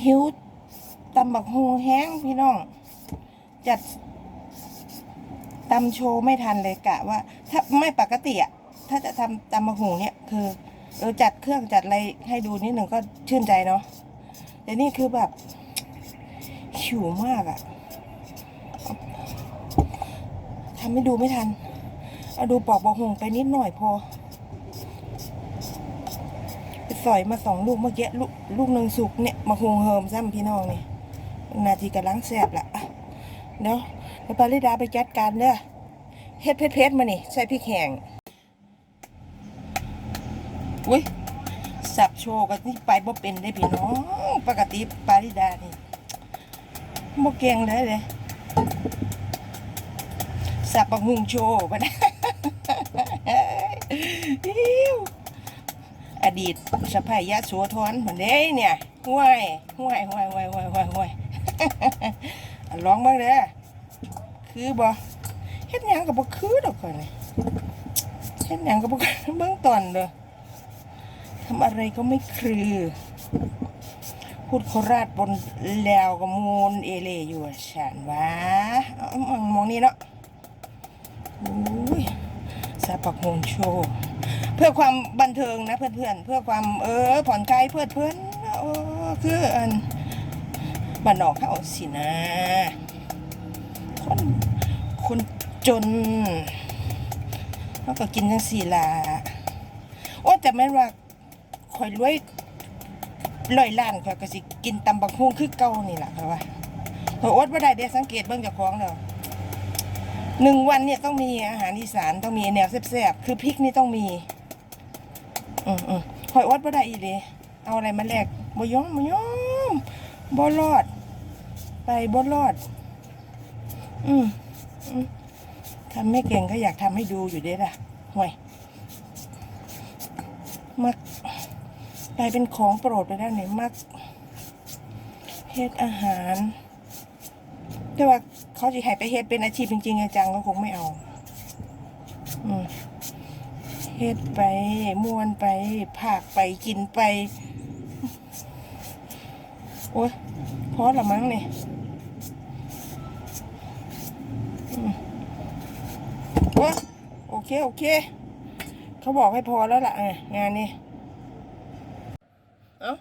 หิวตำบักฮูแห้งพี่น้อง จัดตำโชว์ไม่ทันเลยกะว่า ถ้าไม่ปกติอะถ้าจะทำตำบักฮูเนี่ยคือเออจัดเครื่องจัดอะไรให้ดูนิดหนึ่งก็ชื่นใจเนาะแต่นี่คือแบบหิวมากอะทำไม่ดูไม่ทัน เอาดูปอกบักฮูไปนิดหน่อยพอ สอยมาสองลูกเมื่อกี้ลูกลูกหนึ่งสุกเนี่ยมาฮงเฮิมซ้ำพี่น้องนี่นาทีกำลังแสบละอะเดี๋ยวเดี๋ยวปาริดาไปจัดการเด้อเฮ็ดเพชรเพชรมานี่ใส่พริกแห้งอุ้ยสับโชว์กันนี่ไปบ่เป็นได้พี่น้องปกติปาริดานี่บ่เก่งเลยเลยสับปักหุงโชว์ไปนะ อดีตสะพายยะโสธรเหมือนเด้เนี่ยห่วยห่วยห่วยห่วยห่วยห่วยห่วยอะลองบ้างเด้อคือบ่เฮ็ดหยังกับบ่คือดอกก่อนนี่เฮ็ดหยังกับบ่คือเบิ่งตอนเด้อทำอะไรก็ไม่คือ พูดโคราชบนแล้วก็มูลเอเลอยู่ฉันว่าเอาเอามองนี่เนาะอุ้ยสาปักโฮงโชว์ เพื่อความบันเทิงนะเพื่อนๆเพื่อความเออผ่อนคลายเพลิดเพลินโอ้คืออันบ้านนอกเขาสินะ คนคนจนเขาก็กินจังสี่ละโอ้แต่แม่ว่าคอยรวยร้อยล้านข่อยก็สิกินตำบักฮุ่งคือเก่านี่แหละค่ะว่าข่อยอดว่าได้เด้สังเกตเบิ่งจากของเด้อหนึ่งวันเนี่ยต้องมีอาหารอีสานต้องมีแนวแซ่บๆคือพริกนี่ต้องมี อืมอืมข่อยอดบ่ได้อีเด้เอาอะไรมาแลกบ่ยอมบ่ยอมบ่รอด ไปบ่รอด อืมอืมทำไม่เก่งก็อยากทำให้ดูอยู่เด้ล่ะห่วยมักกลายเป็นของโปรดไปแล้วเนี่ยมักเฮ็ดอาหาร แต่ว่าเขาจะให้ไปเฮ็ดเป็นอาชีพจริงๆจังก็คงไม่เอา อืม เฮ็ดไปมวนไปผากไปกินไป โอ้ยพอละมั้งเนี่ยโอ้โอเค โอเค เขาบอกให้พอแล้วล่ะงานนี้ เอ้า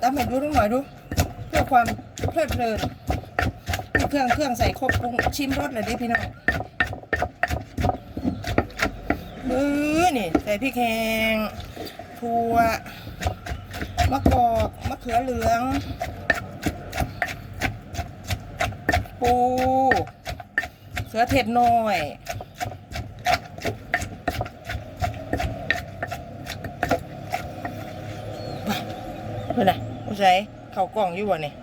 ตามให้ดูหน่อยดู เพื่อความเพลิดเพลิน เครื่องเครื่องใส่ครบปรุงชิมรสเลยดิพี่น้อง มือนี่ใส่พริกแห้งถั่วมะกอกมะเขือเหลือง ปูเสือเทศน้อยว้าเพื่อนนะผู้ใส่เข่ากล่องอยู่วะเนี่ย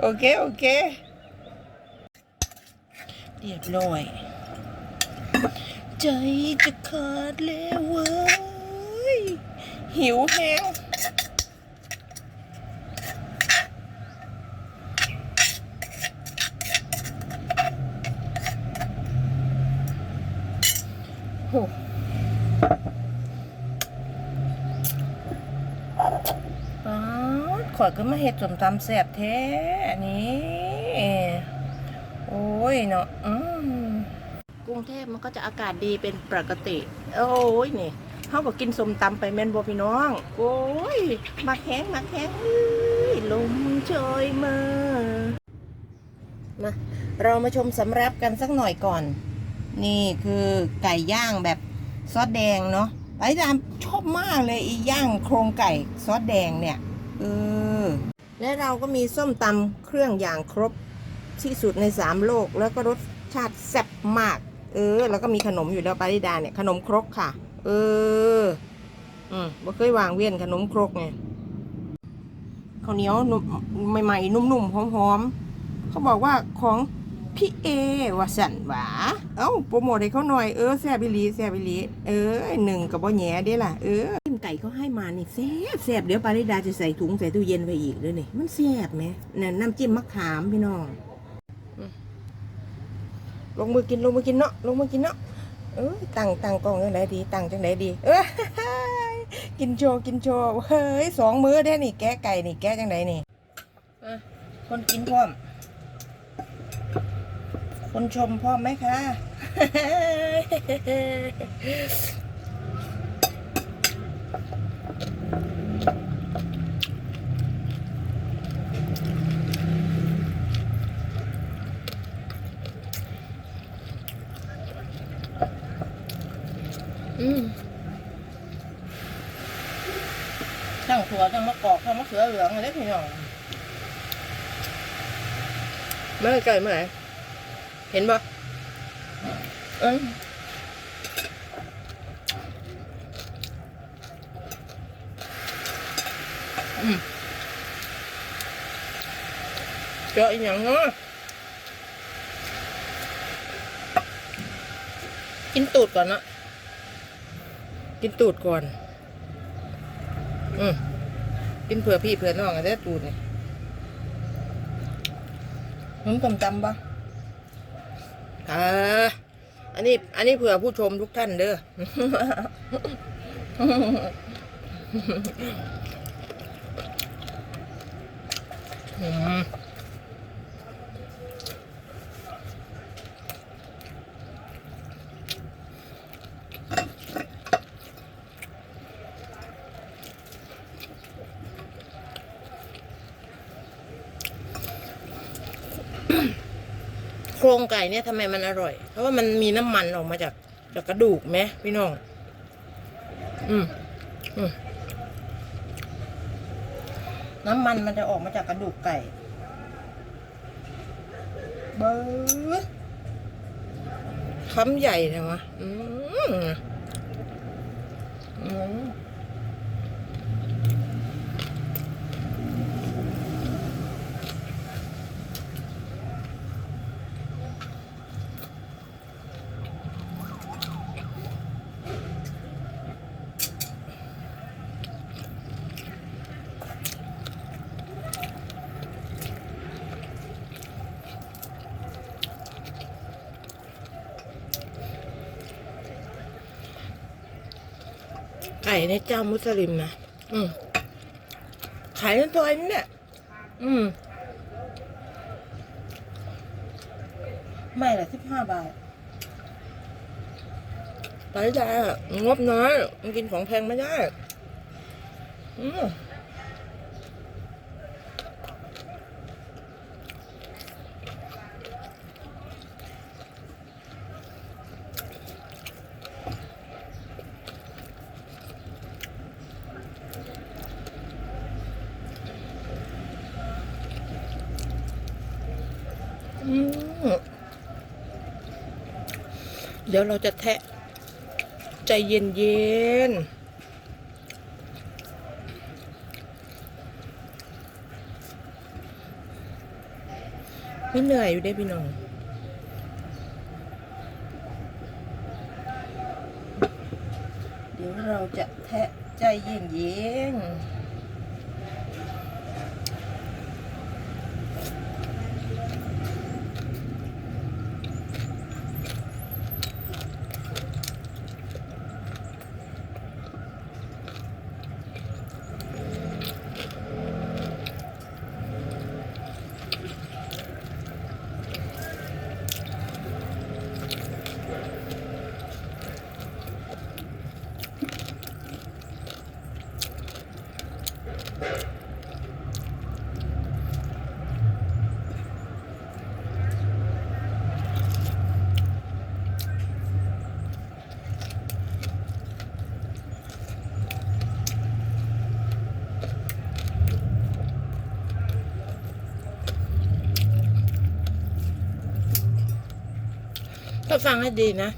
โอเค โอเค เรียบร้อย ใจจะขาดแล้วเว้ย หิวแห้งโอ้ป๊าดข่อยก็มาเห็ดสมตำแสบแท้อันนี้โอ้ยเนาะอืม รุงเทพมันก็จะอากาศดีเป็นปกติ โอ้ยนี่เขาก็กินสมตำไปแม่นบ่พี่น้อง โอ้ยมักแห้งมักแห้งลมโชยมามาเรามาชมสำรับกันสักหน่อยก่อน นี่คือไก่ย่างแบบซอสแดงเนาะไอ้ดามชอบมากเลยอีย่างโครงไก่ซอสแดงเนี่ยเออและเราก็มีส้มตำเครื่องอย่างครบที่สุดในสามโลก แล้วก็รสชาติแซ่บมาก เออ แล้วก็มีขนมอยู่แล้วปาริดาเนี่ยขนมครกค่ะ เออ อืมบ่เคยวางเวียนขนมครกไงข้าวเหนียวนุ่มใหม่ๆนุ่มๆหอมๆเขาบอกว่าของพี่เอวสันหวาเอ้าโปรโมทให้เขาหน่อยเออแซบิลีแซบิลีเออหนึ่งกับบ่แหน่เด้ล่ะเออจิ้มไก่เขาให้มานี่แซบแซบเดี๋ยวปาริดาจะใส่ถุงใส่ตู้เย็นไปอีกด้วยนี่มันแซบไหมน่ะน้ำจิ้มมะขามพี่น้อง ลงมือกินลงมือกินเนาะลงมือกินเนาะเออตั้งตั้งกล้องจังไดดีตั้งจังไดดีเออกินโชว์กินโชว์เฮ้ยสองมื้อได้นี่แกะไก่นี่แกะจังไดนี่คนกินพร้อม คนชมพร้อมไหมคะ อืมทั้งถั่วทั้งมะก อกทั้งมะเขือเหลืองอะไรพี่น้องเมื่อไก่เมื่อไหร่เห็นปะเอ้ยอืมเจออีกอย่างเนาะกินตูดก่อนนะกินตูดก่อน อืม กินเผื่อพี่เผื่อน้องอะได้ตูดเนี่ยมึงจำจำปะอ่าอันนี้ อันนี้เผื่อผู้ชมทุกท่านเด้ออืม โครงไก่เนี่ยทำไมมันอร่อย เพราะว่ามันมีน้ำมันออกมาจากจากกระดูกไหมพี่น้อง อืมอืมน้ำมันมันจะออกมาจากกระดูกไก่ เบ้อคำใหญ่เลยวะอืมอืม ไก่ในเจ้ามุสลิมนะอืมขายในซอยนี่เนี่ยอืม ไม่ละสิบห้าบาทไปได้อะงบน้อยมันกินของแพงไม่ได้ อืม เดี๋ยวเราจะแทะ ใจเย็นเย็นไม่เหนื่อยอยู่ได้พี่น้องเดี๋ยวเราจะแทะใจเย็นเย็น ถ้าฟังให้ดีนะ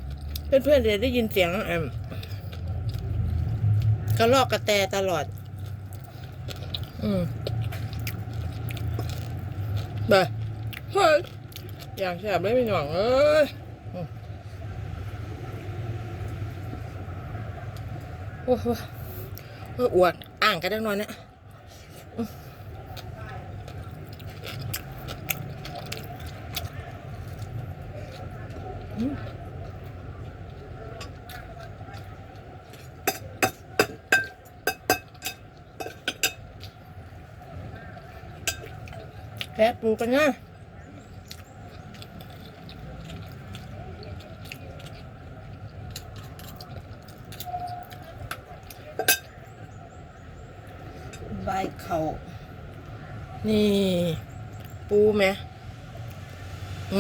เพื่อนๆจะได้ยินเสียงแอมกระลอกกระแตตลอด อืมไปเฮ้ยอย่างแสบเลยพี่หน่องเอ้ยโอ้โหอ้วดอ่างกันได้นอนเนี่ย แกะปูกันนะใบเขานี่ ปูไหม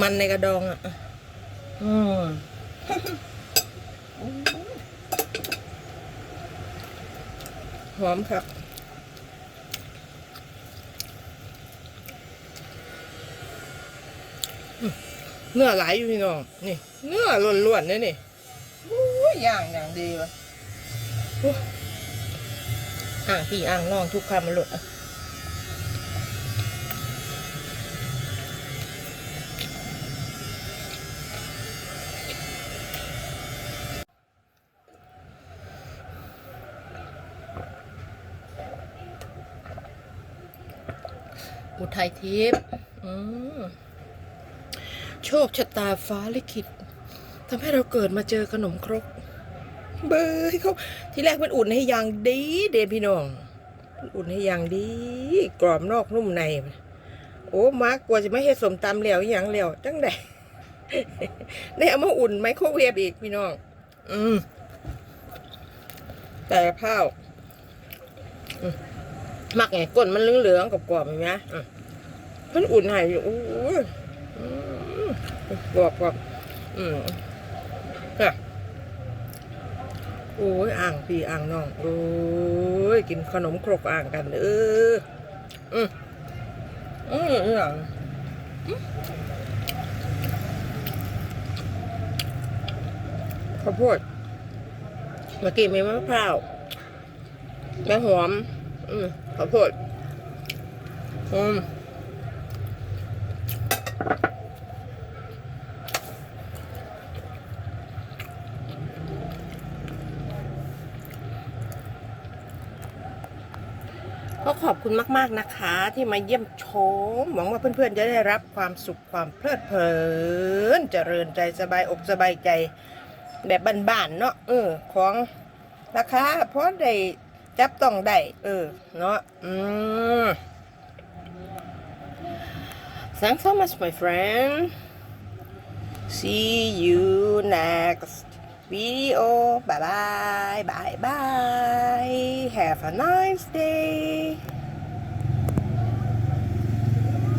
มันในกระดองอะ่ะ อืมหอมครับเนื้อไหลายอยู่พี่น้อง นี่ เนื้อล้วนๆเนี่ยนี่อู้ยย่างอย่างดีวะอ่างพี่อ่างน้องทุกคำมันหลุดอะ อุทัยทิพย์โชคชะตาฟ้าลิขิตทำให้เราเกิดมาเจอขนมครก เบยเขาที่แรกมันอุ่นให้ย่างดี เดพี่น้อง อุ่นให้ย่างดี กรอบนอกนุ่มใน โอ้มากกลัวจะไม่ให้สมตำเหลวอย่างเหลวจังไดได้เอามาอุ่นไมโครเวฟอีกพี่น้อง อืมแต่ข้าว อืม มักไงก้นมันเหลืองๆกรอบๆเห็นไหมอืมมันอุ่นให้อยู่โอ้ยกรอบกรอบอืมค่ะโอ้ยอ่างพีอ่างน้องโอ้ยกินขนมครกอ่างกันเอออืมอืมอืมข้าวโพดเมื่อกี้มีมะพร้าวแม่หอม อืม ข้าวโพดอืมก็ขอบคุณมาก ๆ นะคะที่มาเยี่ยมชม หวังว่าเพื่อนๆ จะได้รับความสุขความเพลิดเพลิน เจริญใจสบายอกสบายใจแบบบ้านๆเนาะเออ ของราคาเพราะได้ จับต้องได้ เออ เนาะอืม Thanks so much my friend See you next video bye bye bye bye have a nice day